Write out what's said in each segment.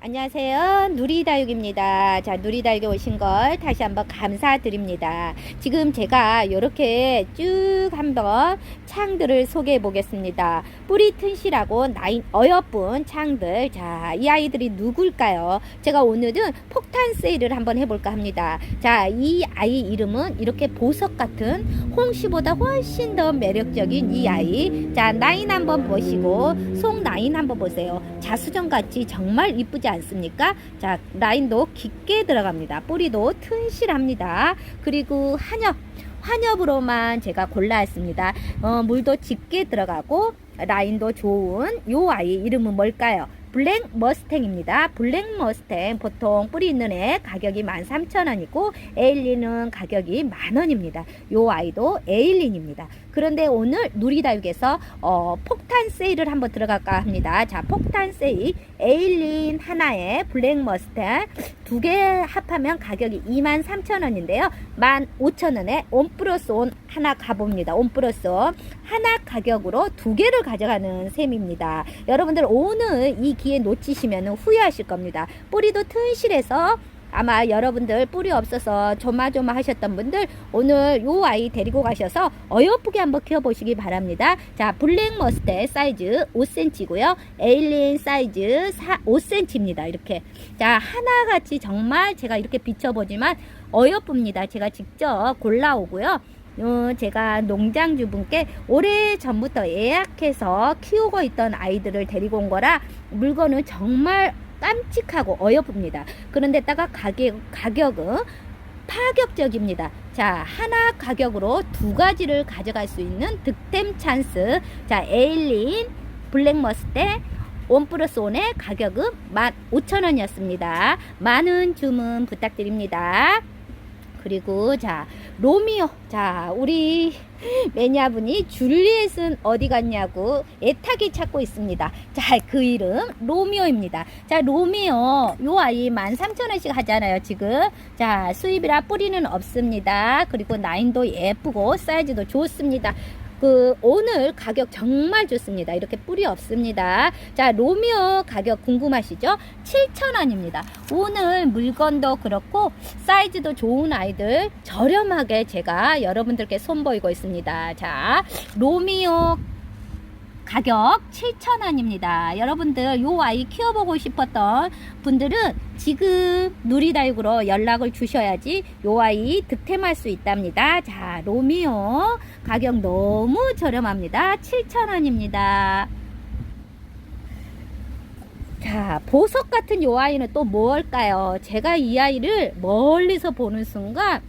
안녕하세요. 누리다육입니다. 자, 누리다육에 오신 걸 다시 한번 감사드립니다. 지금 제가 이렇게 쭉 한번 창들을 소개해 보겠습니다. 뿌리 튼실하고 나인 어여쁜 창들. 자, 이 아이들이 누굴까요? 제가 오늘은 폭탄 세일을 한번 해볼까 합니다. 자, 이 아이 이름은 이렇게 보석 같은 홍시보다 훨씬 더 매력적인 이 아이. 자, 나인 한번 보시고, 속 나인 한번 보세요. 자수정 같이 정말 이쁘지 않습니까? 자, 라인도 깊게 들어갑니다. 뿌리도 튼실합니다. 그리고 한엽. 환엽으로만 제가 골라왔습니다. 어, 물도 짙게 들어가고 라인도 좋은 요 아이 이름은 뭘까요? 블랙 머스탱입니다. 블랙 머스탱 보통 뿌리 있는 애 가격이 13,000원이고 에일린은 가격이 만원입니다. 요 아이도 에일린입니다. 그런데 오늘 누리다육에서 어, 폭탄 세일을 한번 들어갈까 합니다. 자, 폭탄 세일 에일린 하나에 블랙 머스탱 두 개 합하면 가격이 23,000원인데요. 15,000원에 온 플러스 온 하나 가봅니다. 온 플러스 온 하나 가격으로 두 개를 가져가는 셈입니다. 여러분들 오늘 이 기회 놓치시면 후회하실 겁니다. 뿌리도 튼실해서 아마 여러분들 뿌리 없어서 조마조마 하셨던 분들 오늘 요 아이 데리고 가셔서 어여쁘게 한번 키워보시기 바랍니다. 자, 블랙 머스테 사이즈 5cm고요. 에일린 사이즈 4, 5cm입니다. 이렇게. 자, 하나같이 정말 제가 이렇게 비춰보지만 어여쁩니다. 제가 직접 골라오고요. 어, 제가 농장주분께 오래 전부터 예약해서 키우고 있던 아이들을 데리고 온 거라 물건은 정말 깜찍하고 어여쁩니다. 그런데다가 가격, 가격은 파격적입니다. 자, 하나 가격으로 두 가지를 가져갈 수 있는 득템 찬스. 자, 에일린 블랙 머스테 원 플러스 원의 가격은 15,000원이었습니다. 많은 주문 부탁드립니다. 그리고 자 로미오. 자 우리 매니아분이 줄리엣은 어디 갔냐고 애타게 찾고 있습니다. 자 그 이름 로미오입니다. 자 로미오 요 아이 13,000원씩 하잖아요 지금. 자 수입이라 뿌리는 없습니다. 그리고 라인도 예쁘고 사이즈도 좋습니다 그 오늘 가격 정말 좋습니다. 이렇게 뿌리 없습니다. 자, 로미오 가격 궁금하시죠? 7,000원입니다. 오늘 물건도 그렇고 사이즈도 좋은 아이들 저렴하게 제가 여러분들께 선보이고 있습니다. 자, 로미오 가격 7,000원입니다. 여러분들 요 아이 키워보고 싶었던 분들은 지금 누리다육으로 연락을 주셔야지 요 아이 득템할 수 있답니다. 자, 로미오 가격 너무 저렴합니다. 7,000원입니다. 자, 보석 같은 요 아이는 또 뭘까요? 제가 이 아이를 멀리서 보는 순간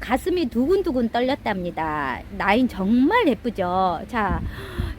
가슴이 두근두근 떨렸답니다. 라인 정말 예쁘죠? 자,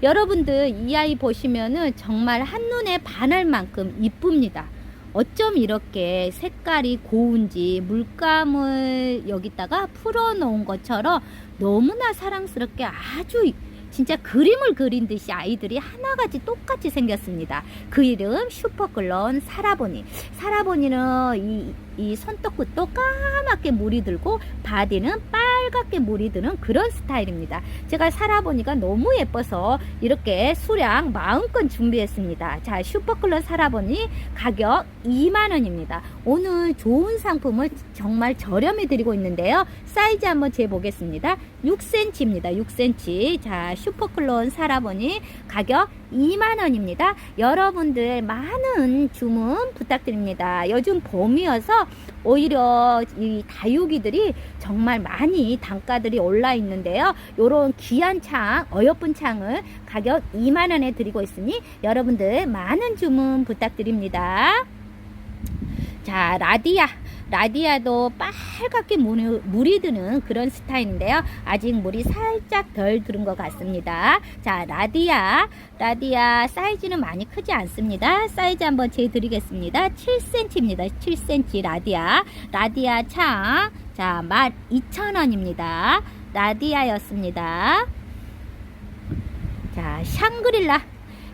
여러분들 이 아이 보시면은 정말 한눈에 반할 만큼 이쁩니다. 어쩜 이렇게 색깔이 고운지 물감을 여기다가 풀어 놓은 것처럼 너무나 사랑스럽게 아주 진짜 그림을 그린 듯이 아이들이 하나같이 똑같이 생겼습니다. 그 이름 슈퍼글런 사라보니. 사라보니는 이, 이 손톱끝도 까맣게 물이 들고 바디는 빨갛게 물이 드는 그런 스타일입니다. 제가 사라보니가 너무 예뻐서 이렇게 수량 마음껏 준비했습니다. 자, 슈퍼글런 사라보니 가격 2만원입니다. 오늘 좋은 상품을 정말 저렴히 드리고 있는데요. 사이즈 한번 재보겠습니다. 6cm입니다. 6cm. 자, 슈퍼클론 사라보니 가격 2만원입니다. 여러분들 많은 주문 부탁드립니다. 요즘 봄이어서 오히려 이 다육이들이 정말 많이 단가들이 올라 있는데요. 요런 귀한 창, 어여쁜 창을 가격 2만원에 드리고 있으니 여러분들 많은 주문 부탁드립니다. 자, 라디아. 라디아도 빨갛게 물이, 드는 그런 스타일인데요. 아직 물이 살짝 덜 들은 것 같습니다. 자, 라디아. 라디아 사이즈는 많이 크지 않습니다. 사이즈 한번 재드리겠습니다. 7cm입니다. 7cm 라디아. 라디아 창. 자, 12,000원입니다. 라디아였습니다. 자, 샹그릴라.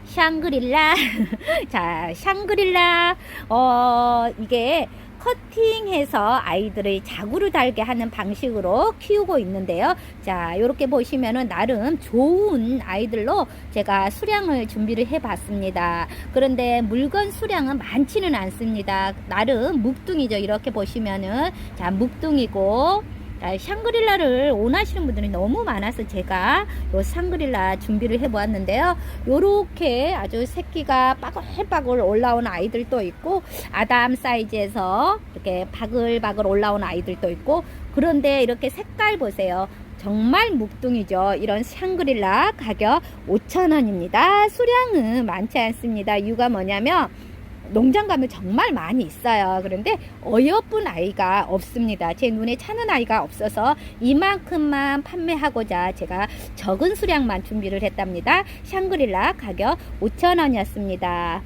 샹그릴라. 자, 샹그릴라. 어, 이게 커팅해서 아이들을 자구를 달게 하는 방식으로 키우고 있는데요. 자, 이렇게 보시면은 나름 좋은 아이들로 제가 수량을 준비를 해 봤습니다. 그런데 물건 수량은 많지는 않습니다. 나름 묵둥이죠. 이렇게 보시면은 자, 묵둥이고 자, 샹그릴라를 원하시는 분들이 너무 많아서 제가 요 샹그릴라 준비를 해 보았는데요. 요렇게 아주 새끼가 빠글빠글 올라온 아이들도 있고 아담 사이즈에서 이렇게 바글바글 올라온 아이들도 있고 그런데 이렇게 색깔 보세요. 정말 묵둥이죠. 이런 샹그릴라 가격 5,000원입니다. 수량은 많지 않습니다. 이유가 뭐냐면 농장 가면 정말 많이 있어요. 그런데 어여쁜 아이가 없습니다. 제 눈에 차는 아이가 없어서 이만큼만 판매하고자 제가 적은 수량만 준비를 했답니다. 샹그릴라 가격 5,000원이었습니다.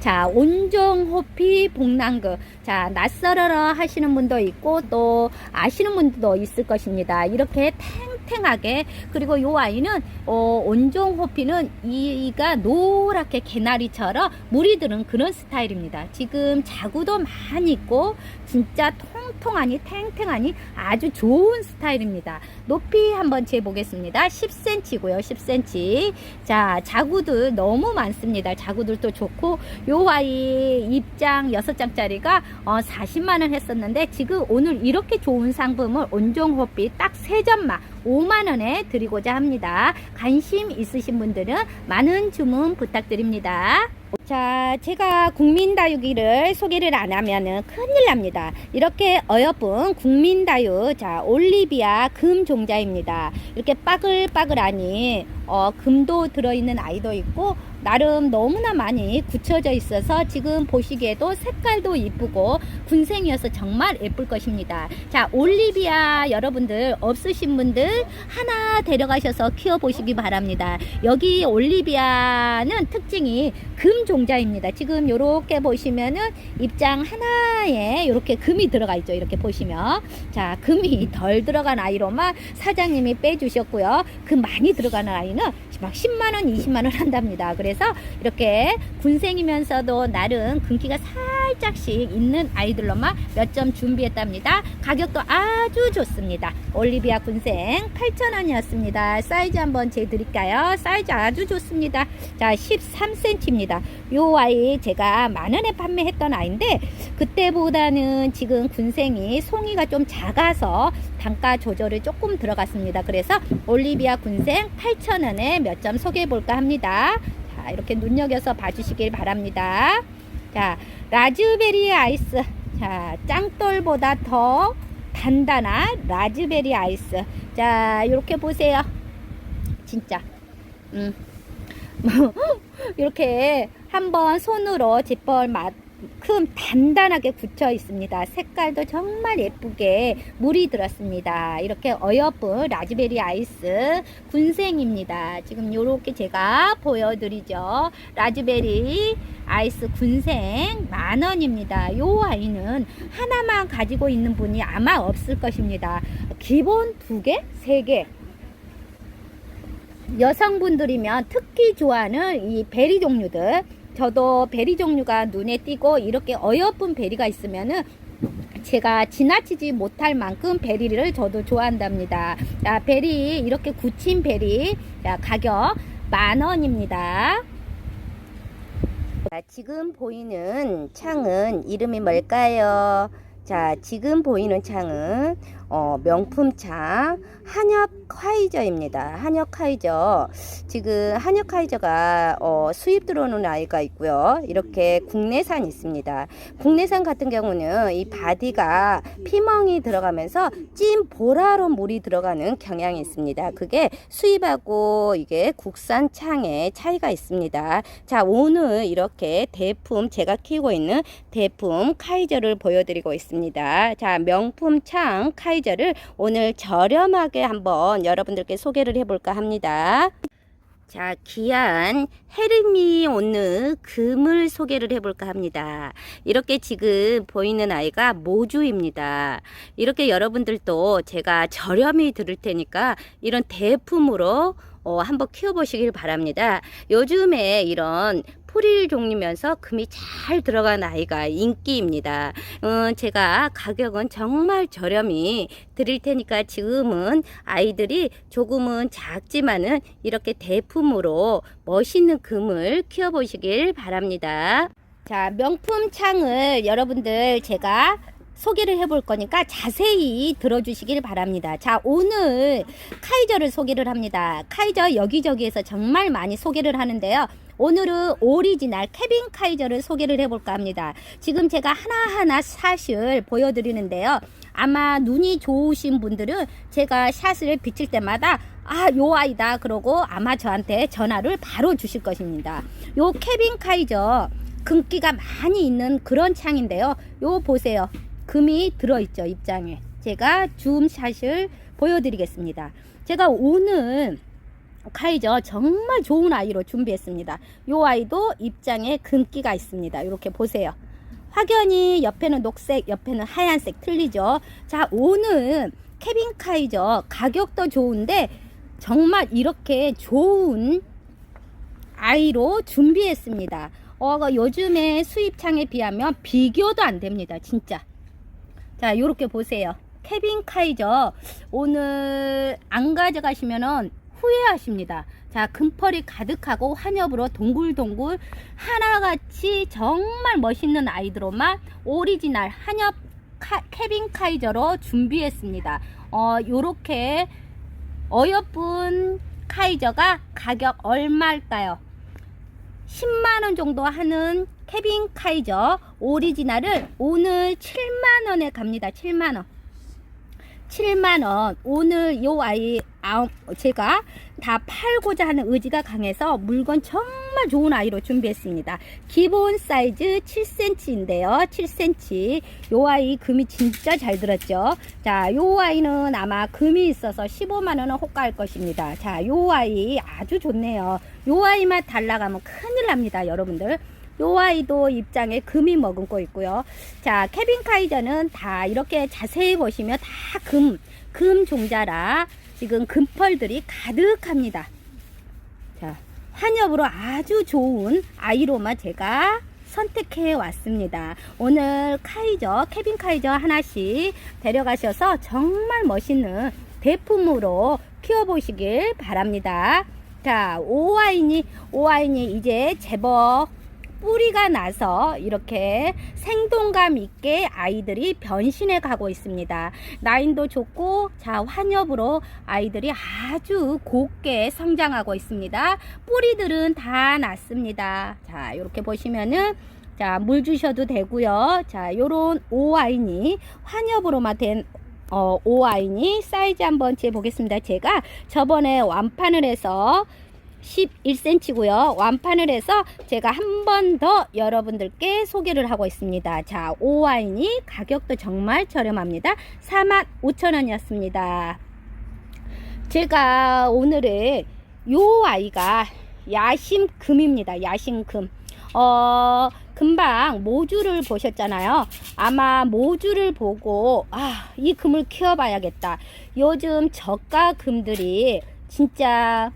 자, 온종 호피 복랑그. 자, 낯설어라 하시는 분도 있고 또 아시는 분도 있을 것입니다. 이렇게 탱 탱하게 그리고 요 아이는 어, 온종 호피는 이가 노랗게 개나리처럼 물이 드는 그런 스타일입니다. 지금 자구도 많이 있고 진짜 통통하니 탱탱하니 아주 좋은 스타일입니다. 높이 한번 재보겠습니다. 10cm고요. 10cm. 자, 자구들 너무 많습니다. 자구들도 좋고 요 아이 입장 6장짜리가 어, 40만원 했었는데 지금 오늘 이렇게 좋은 상품을 온종 호피 딱 3점만 5만원에 드리고자 합니다. 관심 있으신 분들은 많은 주문 부탁드립니다. 자, 제가 국민다육이를 소개를 안 하면은 큰일 납니다. 이렇게 어여쁜 국민다육, 자, 올리비아 금 종자입니다. 이렇게 빠글빠글하니, 어, 금도 들어있는 아이도 있고, 나름 너무나 많이 굳혀져 있어서 지금 보시기에도 색깔도 이쁘고 군생이어서 정말 예쁠 것입니다. 자, 올리비아 여러분들 없으신 분들 하나 데려가셔서 키워보시기 바랍니다. 여기 올리비아는 특징이 금 종자입니다. 지금 이렇게 보시면은 입장 하나에 이렇게 금이 들어가 있죠. 이렇게 보시면. 자, 금이 덜 들어간 아이로만 사장님이 빼주셨고요. 금 많이 들어가는 아이는 막 10만원, 20만원 한답니다. 그래 서 이렇게 군생이면서도 나름 금기가 살짝씩 있는 아이들로만 몇 점 준비했답니다. 가격도 아주 좋습니다. 올리비아 군생 8,000원이었습니다. 사이즈 한번 재드릴까요? 사이즈 아주 좋습니다. 자, 13cm입니다. 요 아이 제가 만원에 판매했던 아이인데 그때보다는 지금 군생이 송이가 좀 작아서 단가 조절이 조금 들어갔습니다. 그래서 올리비아 군생 8,000원에 몇 점 소개해 볼까 합니다. 자, 이렇게 눈여겨서 봐주시길 바랍니다. 자, 라즈베리 아이스. 자, 짱돌보다 더 단단한 라즈베리 아이스. 자, 이렇게 보세요. 진짜. 음. 이렇게 한번 손으로 짓벌 만 큼 단단하게 굳혀 있습니다. 색깔도 정말 예쁘게 물이 들었습니다. 이렇게 어여쁜 라즈베리 아이스 군생입니다. 지금 이렇게 제가 보여드리죠. 라즈베리 아이스 군생 만원입니다. 요 아이는 하나만 가지고 있는 분이 아마 없을 것입니다. 기본 두 개, 세 개. 여성분들이면 특히 좋아하는 이 베리 종류들 저도 베리 종류가 눈에 띄고 이렇게 어여쁜 베리가 있으면은 제가 지나치지 못할 만큼 베리를 저도 좋아한답니다. 자, 베리 이렇게 굳힌 베리 자, 가격 만 원입니다. 자, 지금 보이는 창은 이름이 뭘까요? 자, 지금 보이는 창은 어, 명품 창 한엽 카이저입니다. 한엽 카이저. 지금 한엽 카이저가 어, 수입 들어오는 아이가 있고요. 이렇게 국내산 있습니다. 국내산 같은 경우는 이 바디가 피멍이 들어가면서 찐 보라로 물이 들어가는 경향이 있습니다. 그게 수입하고 이게 국산 창의 차이가 있습니다. 자, 오늘 이렇게 대품 제가 키우고 있는 대품 카이저를 보여드리고 있습니다. 자, 명품 창 카이 저를 오늘 저렴하게 한번 여러분들께 소개를 해볼까 합니다. 자, 귀한 헤르미온느 금을 소개를 해볼까 합니다. 이렇게 지금 보이는 아이가 모주입니다. 이렇게 여러분들도 제가 저렴히 들을 테니까 이런 대품으로 어, 한번 키워보시길 바랍니다. 요즘에 이런 프릴 종류면서 금이 잘 들어간 아이가 인기입니다. 어, 제가 가격은 정말 저렴히 드릴 테니까 지금은 아이들이 조금은 작지만은 이렇게 대품으로 멋있는 금을 키워보시길 바랍니다. 자, 명품 창을 여러분들 제가 소개를 해볼 거니까 자세히 들어주시길 바랍니다. 자, 오늘 카이저를 소개를 합니다. 카이저 여기저기에서 정말 많이 소개를 하는데요. 오늘은 오리지널 케빈 카이저를 소개를 해볼까 합니다. 지금 제가 하나하나 샷을 보여드리는데요. 아마 눈이 좋으신 분들은 제가 샷을 비칠 때마다 아, 요 아이다. 그러고 아마 저한테 전화를 바로 주실 것입니다. 요 케빈 카이저 금기가 많이 있는 그런 창인데요. 요 보세요. 금이 들어있죠. 입장에. 제가 줌샷을 보여드리겠습니다. 제가 오늘 카이저 정말 좋은 아이로 준비했습니다. 요 아이도 입장에 금기가 있습니다. 이렇게 보세요. 확연히 옆에는 녹색, 옆에는 하얀색 틀리죠. 자, 오늘 케빈 카이저 가격도 좋은데 정말 이렇게 좋은 아이로 준비했습니다. 어, 요즘에 수입창에 비하면 비교도 안 됩니다. 진짜. 자, 요렇게 보세요. 케빈 카이저 오늘 안 가져가시면은 후회하십니다. 자, 금펄이 가득하고 환엽으로 동글동글 하나같이 정말 멋있는 아이들로만 오리지널 한엽 카- 케빈 카이저로 준비했습니다. 어, 요렇게 어여쁜 카이저가 가격 얼마일까요? 10만원 정도 하는 케빈 카이저 오리지널을 오늘 7만원에 갑니다. 7만원. 7만원. 오늘 요 아이, 아, 제가 다 팔고자 하는 의지가 강해서 물건 정말 좋은 아이로 준비했습니다. 기본 사이즈 7cm인데요. 7cm. 요 아이 금이 진짜 잘 들었죠. 자, 요 아이는 아마 금이 있어서 15만원은 호가할 것입니다. 자, 요 아이 아주 좋네요. 요 아이만 달라가면 큰일 납니다. 여러분들. 요 아이도 입장에 금이 머금고 있고요. 자, 케빈 카이저는 다 이렇게 자세히 보시면 다 금, 금 종자라 지금 금펄들이 가득합니다. 자, 환엽으로 아주 좋은 아이로만 제가 선택해 왔습니다. 오늘 카이저, 케빈 카이저 하나씩 데려가셔서 정말 멋있는 대품으로 키워보시길 바랍니다. 자, 오와인이, 오와인이 이제 제법 뿌리가 나서 이렇게 생동감 있게 아이들이 변신해 가고 있습니다. 라인도 좋고 자 환엽으로 아이들이 아주 곱게 성장하고 있습니다. 뿌리들은 다 났습니다. 자 이렇게 보시면은 자 물 주셔도 되고요. 자 요런 오아인이 환엽으로만 된 어, 오아인이 사이즈 한번 재보겠습니다. 제가 저번에 완판을 해서 11cm고요. 완판을 해서 제가 한 번 더 여러분들께 소개를 하고 있습니다. 자, 오와인이 가격도 정말 저렴합니다. 45,000원이었습니다. 제가 오늘은 요 아이가 야심금입니다. 야심금. 어, 금방 모주를 보셨잖아요. 아마 모주를 보고, 아, 이 금을 키워봐야겠다. 요즘 저가 금들이 진짜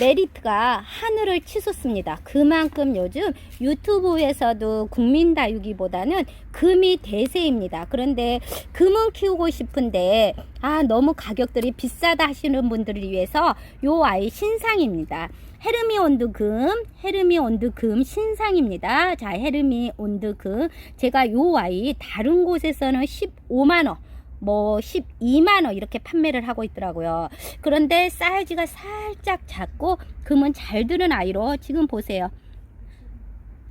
메리트가 하늘을 치솟습니다. 그만큼 요즘 유튜브에서도 국민다육이보다는 금이 대세입니다. 그런데 금은 키우고 싶은데 아 너무 가격들이 비싸다 하시는 분들을 위해서 요 아이 신상입니다. 헤르미 온드 금, 헤르미 온드 금 신상입니다. 자, 헤르미 온드 금. 제가 요 아이 다른 곳에서는 15만 원, 뭐 12만 원 이렇게 판매를 하고 있더라고요. 그런데 사이즈가 살짝 작고 금은 잘 드는 아이로 지금 보세요.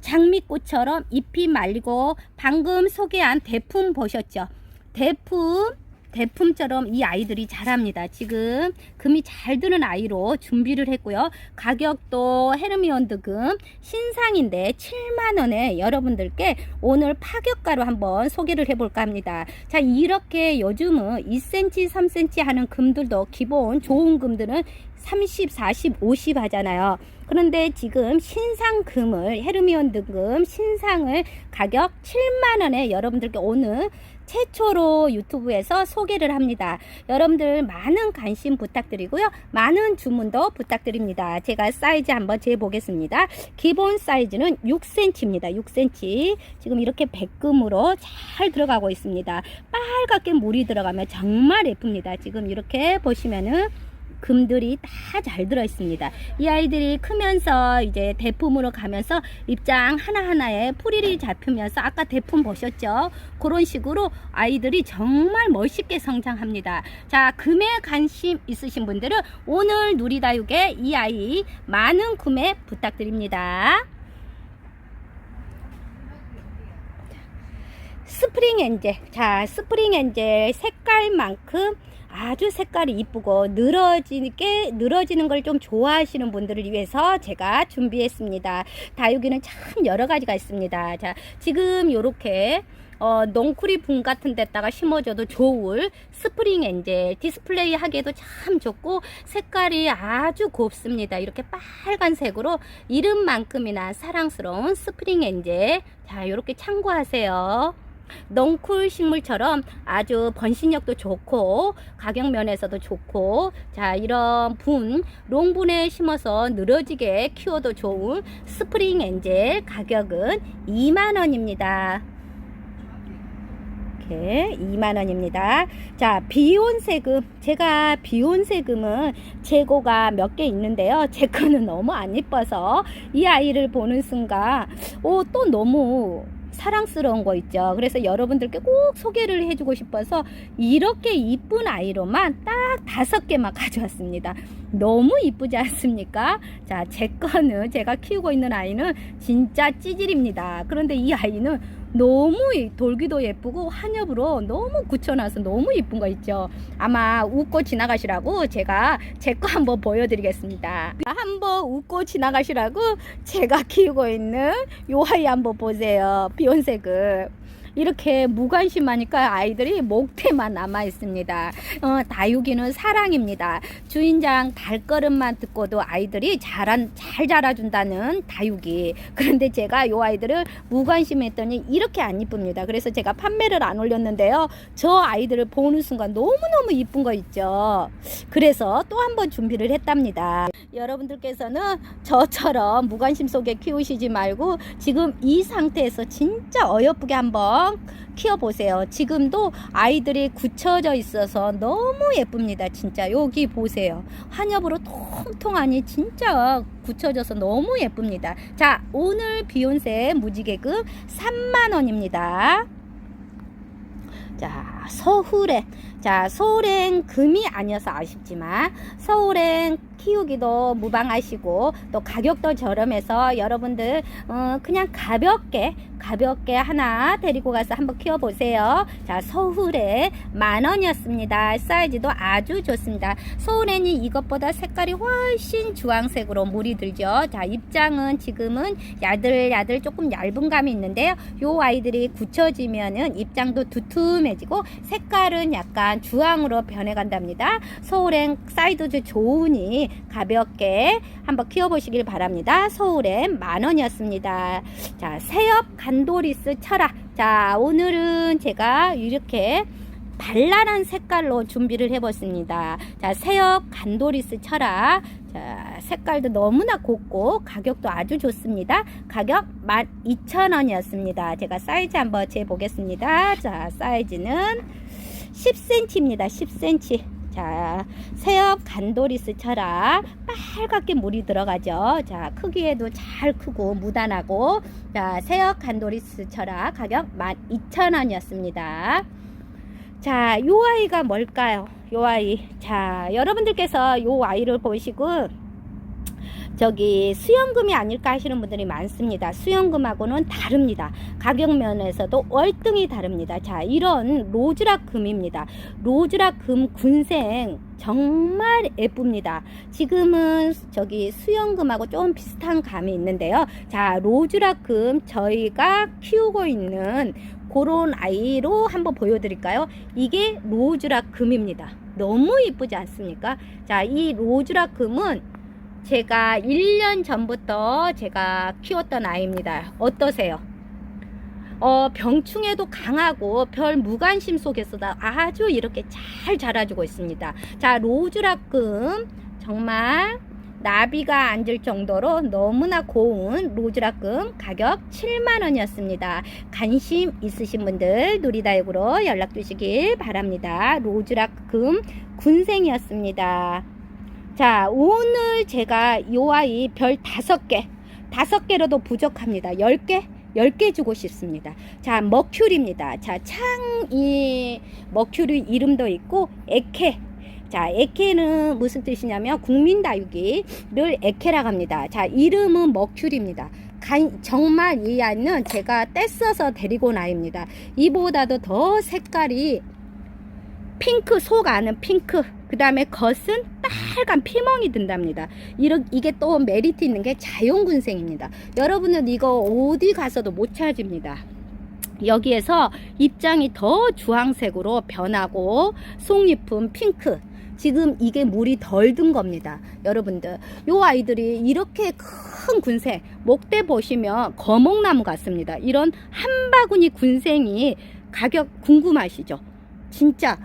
장미꽃처럼 잎이 말리고 방금 소개한 대품 보셨죠? 대품 대품처럼 이 아이들이 자랍니다. 지금 금이 잘 드는 아이로 준비를 했고요. 가격도 헤르미온드 금 신상인데 7만원에 여러분들께 오늘 파격가로 한번 소개를 해볼까 합니다. 자, 이렇게 요즘은 2cm, 3cm 하는 금들도 기본 좋은 금들은 30, 40, 50 하잖아요. 그런데 지금 신상 금을 헤르미온 등급 신상을 가격 7만 원에 여러분들께 오늘 최초로 유튜브에서 소개를 합니다. 여러분들 많은 관심 부탁드리고요. 많은 주문도 부탁드립니다. 제가 사이즈 한번 재보겠습니다. 기본 사이즈는 6cm입니다. 6cm. 지금 이렇게 백금으로 잘 들어가고 있습니다. 빨갛게 물이 들어가면 정말 예쁩니다. 지금 이렇게 보시면은 금들이 다 잘 들어 있습니다. 이 아이들이 크면서 이제 대품으로 가면서 입장 하나하나에 풀이 잡히면서 아까 대품 보셨죠? 그런 식으로 아이들이 정말 멋있게 성장합니다. 자, 금에 관심 있으신 분들은 오늘 누리다육의 이 아이 많은 구매 부탁드립니다. 스프링 엔젤. 자, 스프링 엔젤 색깔만큼 아주 색깔이 이쁘고 늘어지게 늘어지는 걸 좀 좋아하시는 분들을 위해서 제가 준비했습니다. 다육이는 참 여러 가지가 있습니다. 자, 지금 요렇게 어, 넝쿨이 분 같은 데다가 심어줘도 좋을 스프링 엔젤 디스플레이 하기에도 참 좋고 색깔이 아주 곱습니다. 이렇게 빨간색으로 이름만큼이나 사랑스러운 스프링 엔젤 자 이렇게 참고하세요. 넝쿨 식물처럼 아주 번식력도 좋고 가격 면에서도 좋고 자 이런 분 롱분에 심어서 늘어지게 키워도 좋은 스프링 엔젤 가격은 2만원입니다. 이렇게 2만원입니다. 자 비온세금. 제가 비온세금은 재고가 몇 개 있는데요. 제 거는 너무 안 이뻐서 이 아이를 보는 순간 오 또 너무 사랑스러운 거 있죠. 그래서 여러분들께 꼭 소개를 해주고 싶어서 이렇게 이쁜 아이로만 딱 다섯 개만 가져왔습니다. 너무 이쁘지 않습니까? 자, 제 거는 제가 키우고 있는 아이는 진짜 찌질입니다. 그런데 이 아이는 너무 이 돌기도 예쁘고 한엽으로 너무 굳혀놔서 너무 이쁜 거 있죠. 아마 웃고 지나가시라고 제가 제 거 한번 보여드리겠습니다. 한번 웃고 지나가시라고 제가 키우고 있는 요 아이 한번 보세요. 비온색을. 이렇게 무관심하니까 아이들이 목태만 남아 있습니다. 어, 다육이는 사랑입니다. 주인장 발걸음만 듣고도 아이들이 잘한 잘 자라준다는 다육이. 그런데 제가 요 아이들을 무관심했더니 이렇게 안 이쁩니다. 그래서 제가 판매를 안 올렸는데요. 저 아이들을 보는 순간 너무 너무 이쁜 거 있죠. 그래서 또 한 번 준비를 했답니다. 여러분들께서는 저처럼 무관심 속에 키우시지 말고 지금 이 상태에서 진짜 어여쁘게 한번 키워보세요. 지금도 아이들이 굳혀져 있어서 너무 예쁩니다. 진짜 여기 보세요. 한엽으로 통통하니 진짜 굳혀져서 너무 예쁩니다. 자, 오늘 비욘세 무지개금 3만원입니다. 자, 서울에 자, 서울엔 금이 아니어서 아쉽지만 서울엔 키우기도 무방하시고 또 가격도 저렴해서 여러분들 어, 그냥 가볍게 가볍게 하나 데리고 가서 한번 키워보세요. 자, 서울에 만 원이었습니다. 사이즈도 아주 좋습니다. 서울에는 이것보다 색깔이 훨씬 주황색으로 물이 들죠. 자, 입장은 지금은 야들야들 조금 얇은 감이 있는데요. 요 아이들이 굳혀지면은 입장도 두툼해지고 색깔은 약간 주황으로 변해간답니다. 서울엔 사이즈도 좋으니 가볍게 한번 키워보시길 바랍니다. 서울엔 만 원이었습니다. 자, 새엽 간도리스 철학. 자, 오늘은 제가 이렇게 발랄한 색깔로 준비를 해봤습니다. 자, 새엽 간도리스 철학. 자, 색깔도 너무나 곱고 가격도 아주 좋습니다. 가격 12,000원이었습니다. 제가 사이즈 한번 재보겠습니다. 자, 사이즈는 10cm입니다. 10cm. 자, 새엽 간도리스 철학 빨갛게 물이 들어가죠. 자, 크기에도 잘 크고 무단하고 자, 새엽 간도리스 철학 가격 12,000원이었습니다. 자, 요 아이가 뭘까요? 요 아이. 자, 여러분들께서 요 아이를 보시고 저기 수영금이 아닐까 하시는 분들이 많습니다. 수영금하고는 다릅니다. 가격 면에서도 월등히 다릅니다. 자, 이런 로즈락 금입니다. 로즈락 금 군생 정말 예쁩니다. 지금은 저기 수영금하고 좀 비슷한 감이 있는데요. 자, 로즈락 금 저희가 키우고 있는 그런 아이로 한번 보여드릴까요? 이게 로즈락 금입니다. 너무 이쁘지 않습니까? 자, 이 로즈락 금은 제가 1년 전부터 제가 키웠던 아이입니다. 어떠세요? 어, 병충해도 강하고 별 무관심 속에서도 아주 이렇게 잘 자라주고 있습니다. 자, 로즈라금 정말 나비가 앉을 정도로 너무나 고운 로즈라금 가격 7만원이었습니다. 관심 있으신 분들 누리다육으로 연락 주시길 바랍니다. 로즈라금 군생이었습니다. 자, 오늘 제가 요 아이 별 다섯 개, 다섯 개로도 부족합니다. 열 개? 10개 주고 싶습니다. 자, 머큐리입니다. 자, 창이 머큐리 이름도 있고 에케. 자, 에케는 무슨 뜻이냐면 국민다육이를 에케라고 합니다. 자, 이름은 머큐리입니다. 간- 정말 이 아이는 제가 떼써서 데리고 온 아이입니다. 이보다도 더 색깔이 핑크 속 안은 핑크 그 다음에 겉은 빨간 피멍이 든답니다. 이러, 이게 또 메리트 있는 게 자연군생입니다. 여러분은 이거 어디 가서도 못 찾습니다. 여기에서 입장이 더 주황색으로 변하고 속잎은 핑크. 지금 이게 물이 덜 든 겁니다. 여러분들 요 아이들이 이렇게 큰 군생 목대 보시면 거목나무 같습니다. 이런 한 바구니 군생이 가격 궁금하시죠? 진짜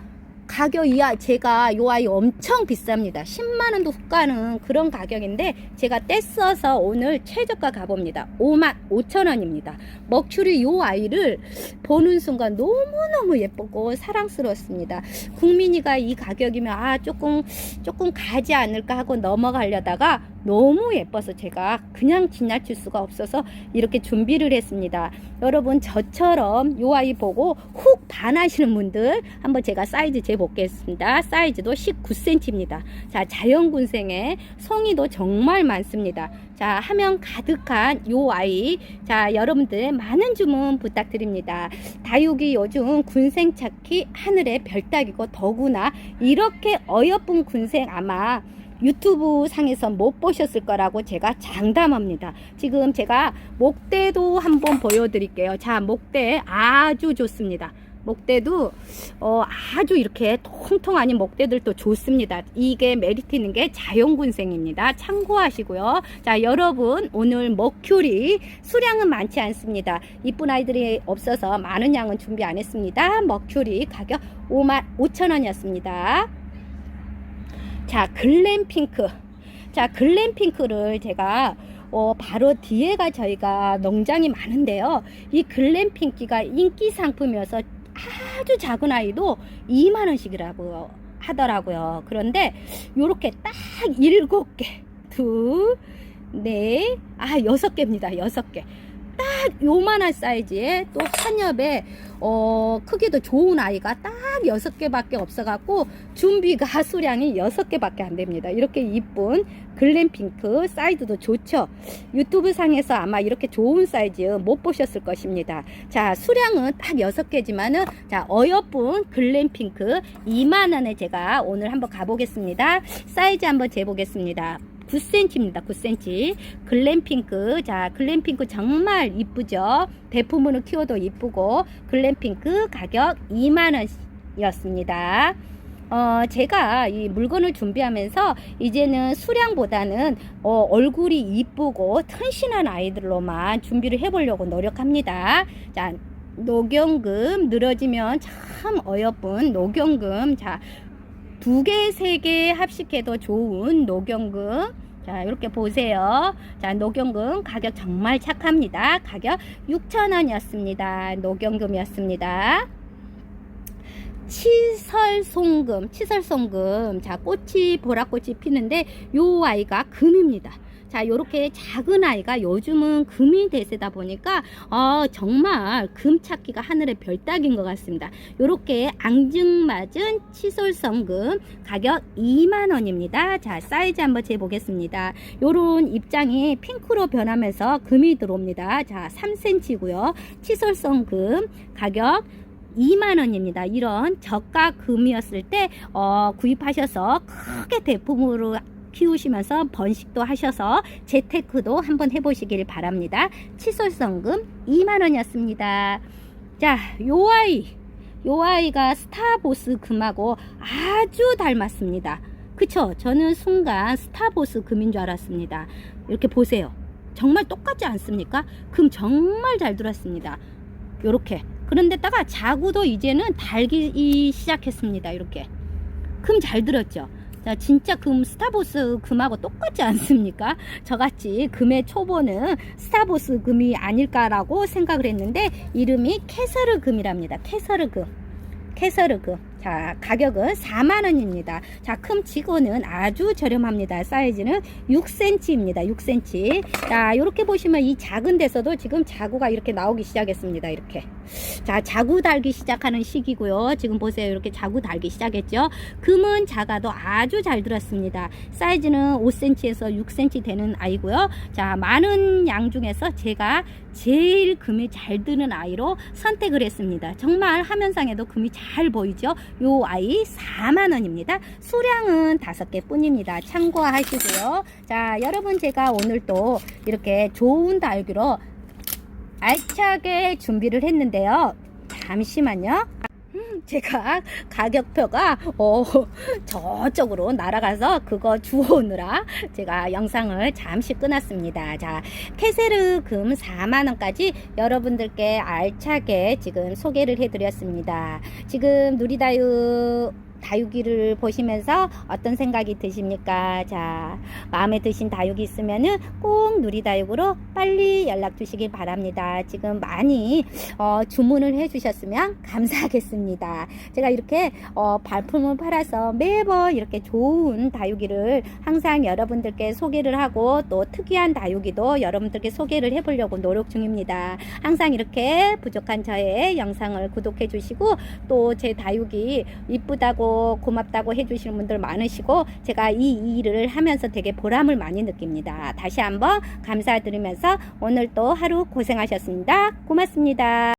가격 이하 제가 요 아이 엄청 비쌉니다. 10만 원도 훅 가는 그런 가격인데 제가 떼써서 오늘 최저가 가봅니다. 5만 5천 원입니다. 먹추리 요 아이를 보는 순간 너무너무 예쁘고 사랑스러웠습니다. 국민이가 이 가격이면 아 조금 조금 가지 않을까 하고 넘어가려다가 너무 예뻐서 제가 그냥 지나칠 수가 없어서 이렇게 준비를 했습니다. 여러분 저처럼 요 아이 보고 훅 반하시는 분들 한번 제가 사이즈 재보겠습니다. 사이즈도 19cm입니다. 자 자연군생의 성의도 정말 많습니다. 자 화면 가득한 요 아이 자 여러분들 많은 주문 부탁드립니다. 다육이 요즘 군생 찾기 하늘의 별따기고 더구나 이렇게 어여쁜 군생 아마 유튜브 상에서 못 보셨을 거라고 제가 장담합니다. 지금 제가 목대도 한번 보여드릴게요. 자, 목대 아주 좋습니다. 목대도 어, 아주 이렇게 통통하니 목대들도 좋습니다. 이게 메리트 있는 게 자연군생입니다. 참고하시고요. 자, 여러분 오늘 머큐리 수량은 많지 않습니다. 이쁜 아이들이 없어서 많은 양은 준비 안 했습니다. 머큐리 가격 5만 5천 원이었습니다. 자, 글램핑크. 자, 글램핑크를 제가 어, 바로 뒤에가 저희가 농장이 많은데요. 이 글램핑키가 인기 상품이어서 아주 작은 아이도 2만 원씩이라고 하더라고요. 그런데 요렇게 딱 일곱 개, 둘, 넷, 아 여섯 개입니다. 여섯 개. 딱 요만한 사이즈에 또 한엽에 어 크기도 좋은 아이가 딱 여섯 개밖에 없어갖고 준비가 수량이 여섯 개밖에 안 됩니다. 이렇게 이쁜 글램핑크 사이즈도 좋죠. 유튜브 상에서 아마 이렇게 좋은 사이즈 못 보셨을 것입니다. 자 수량은 딱 여섯 개지만은 자 어여쁜 글램핑크 2만 원에 제가 오늘 한번 가보겠습니다. 사이즈 한번 재보겠습니다. 9cm입니다. 9cm. 글램핑크. 자, 글램핑크 정말 이쁘죠? 대품으로 키워도 이쁘고, 글램핑크 가격 2만원이었습니다. 어, 제가 이 물건을 준비하면서 이제는 수량보다는 어, 얼굴이 이쁘고 튼실한 아이들로만 준비를 해보려고 노력합니다. 자, 녹용금 늘어지면 참 어여쁜 녹용금. 자, 두 개, 세 개 합식해도 좋은 녹용금. 자, 이렇게 보세요. 자, 녹용금 가격 정말 착합니다. 가격 6,000원이었습니다. 녹용금이었습니다. 치설송금, 치설송금. 자, 꽃이, 보라꽃이 피는데, 요 아이가 금입니다. 자, 요렇게 작은 아이가 요즘은 금이 대세다 보니까, 어, 정말 금 찾기가 하늘의 별따기인 것 같습니다. 요렇게 앙증맞은 치솔성금 가격 2만 원입니다. 자, 사이즈 한번 재보겠습니다. 요런 입장이 핑크로 변하면서 금이 들어옵니다. 자, 3cm고요. 치솔성금 가격 2만 원입니다. 이런 저가 금이었을 때 어, 구입하셔서 크게 대품으로 키우시면서 번식도 하셔서 재테크도 한번 해보시길 바랍니다. 칫솔성금 2만 원이었습니다. 자, 요 아이, 요 아이가 스타보스 금하고 아주 닮았습니다. 그쵸? 저는 순간 스타보스 금인 줄 알았습니다. 이렇게 보세요. 정말 똑같지 않습니까? 금 정말 잘 들었습니다. 요렇게. 그런데다가 자구도 이제는 달기 시작했습니다. 이렇게. 금 잘 들었죠? 자, 진짜 금 스타보스 금하고 똑같지 않습니까? 저같이 금의 초보는 스타보스 금이 아닐까라고 생각을 했는데 이름이 캐서르 금이랍니다. 캐서르 금. 캐서르 금. 자, 가격은 4만원입니다. 자, 금 치고는 아주 저렴합니다. 사이즈는 6cm입니다. 6cm. 자, 이렇게 보시면 이 작은 데서도 지금 자구가 이렇게 나오기 시작했습니다. 이렇게. 자, 자구 달기 시작하는 시기고요. 지금 보세요. 이렇게 자구 달기 시작했죠. 금은 작아도 아주 잘 들었습니다. 사이즈는 5cm에서 6cm 되는 아이고요. 자, 많은 양 중에서 제가 제일 금이 잘 드는 아이로 선택을 했습니다. 정말 화면상에도 금이 잘 보이죠? 요 아이 4만원입니다. 수량은 5개 뿐입니다. 참고하시고요. 자, 여러분 제가 오늘 또 이렇게 좋은 달기로 알차게 준비를 했는데요. 잠시만요. 음, 제가 가격표가 어, 저쪽으로 날아가서 그거 주워오느라 제가 영상을 잠시 끊었습니다. 자, 캐세르 금 4만원까지 여러분들께 알차게 지금 소개를 해드렸습니다. 지금 누리다육 다육이를 보시면서 어떤 생각이 드십니까? 자, 마음에 드신 다육이 있으면은 꼭 누리다육으로 빨리 연락 주시길 바랍니다. 지금 많이 어, 주문을 해주셨으면 감사하겠습니다. 제가 이렇게 어, 발품을 팔아서 매번 이렇게 좋은 다육이를 항상 여러분들께 소개를 하고 또 특이한 다육이도 여러분들께 소개를 해보려고 노력 중입니다. 항상 이렇게 부족한 저의 영상을 구독해 주시고 또 제 다육이 이쁘다고 고맙다고 해주시는 분들 많으시고 제가 이 일을 하면서 되게 보람을 많이 느낍니다. 다시 한번 감사드리면서 오늘 또 하루 고생하셨습니다. 고맙습니다.